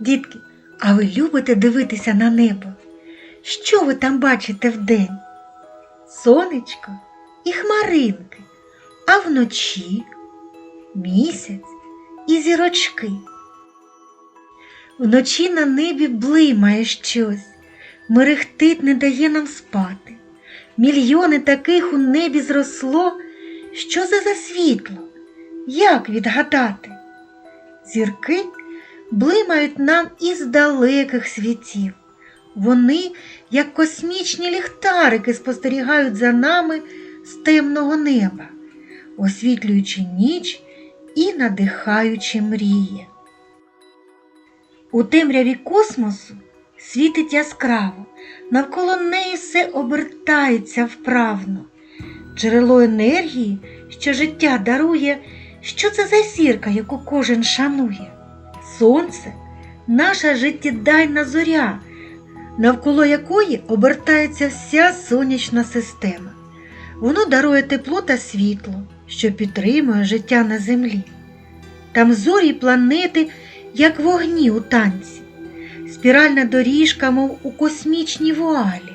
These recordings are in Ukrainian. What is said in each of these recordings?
Дітки, а ви любите дивитися на небо? Що ви там бачите вдень? Сонечко і хмаринки, а вночі місяць і зірочки. Вночі на небі блимає щось, мерехтить не дає нам спати. Мільйони таких у небі зросло, що це за світло? Як відгадати? Зірки блимають нам із далеких світів. Вони, як космічні ліхтарики, спостерігають за нами з темного неба, освітлюючи ніч і надихаючи мрії. У темряві космосу світить яскраво, навколо неї все обертається вправно. Джерело енергії, що життя дарує, що це за зірка, яку кожен шанує. Сонце наша життєдайна зоря, навколо якої обертається вся сонячна система. Воно дарує тепло та світло, що підтримує життя на землі. Там зорі планети, як вогні у танці, спіральна доріжка, мов у космічній вуалі.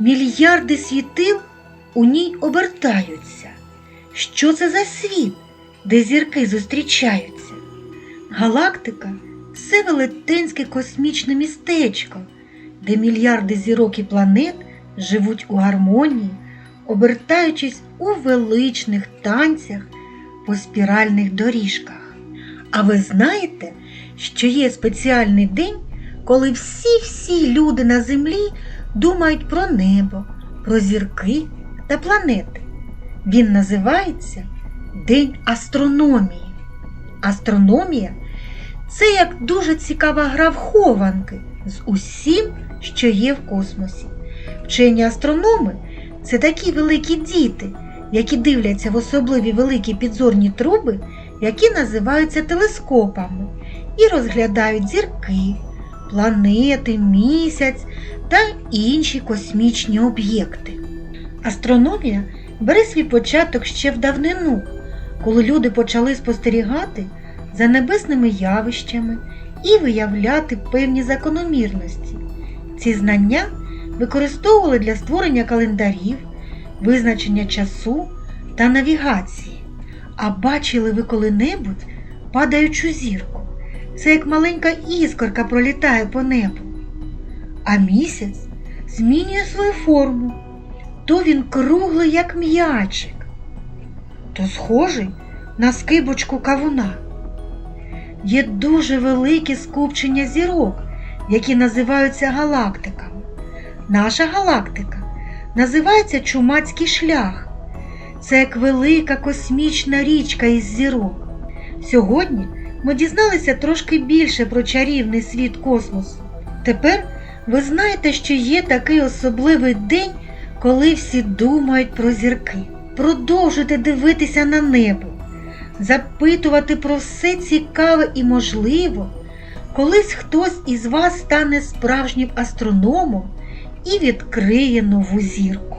Мільярди світил у ній обертаються. Що це за світ, де зірки зустрічаються? Галактика це велетенське космічне містечко, де мільярди зірок і планет живуть у гармонії, обертаючись у величних танцях по спіральних доріжках. А ви знаєте, що є спеціальний день, коли всі-всі люди на землі думають про небо, про зірки та планети. Він називається День астрономії. Астрономія це як дуже цікава гра в хованки з усім, що є в космосі. Вчені астрономи це такі великі діти, які дивляться в особливі великі підзорні труби, які називаються телескопами, і розглядають зірки, планети, місяць та інші космічні об'єкти. Астрономія бере свій початок ще в давнину, коли люди почали спостерігати за небесними явищами і виявляти певні закономірності. Ці знання використовували для створення календарів, визначення часу та навігації. А бачили ви коли-небудь падаючу зірку. Це як маленька іскорка пролітає по небу. А місяць змінює свою форму. То він круглий, як м'ячик, то схожий на скибочку кавуна. Є дуже велике скупчення зірок, які називаються галактиками. Наша галактика називається Чумацький шлях. Це як велика космічна річка із зірок. Сьогодні ми дізналися трошки більше про чарівний світ космосу. Тепер ви знаєте, що є такий особливий день, коли всі думають про зірки. Продовжуйте дивитися на небо, запитувати про все цікаве і можливо. Колись хтось із вас стане справжнім астрономом і відкриє нову зірку.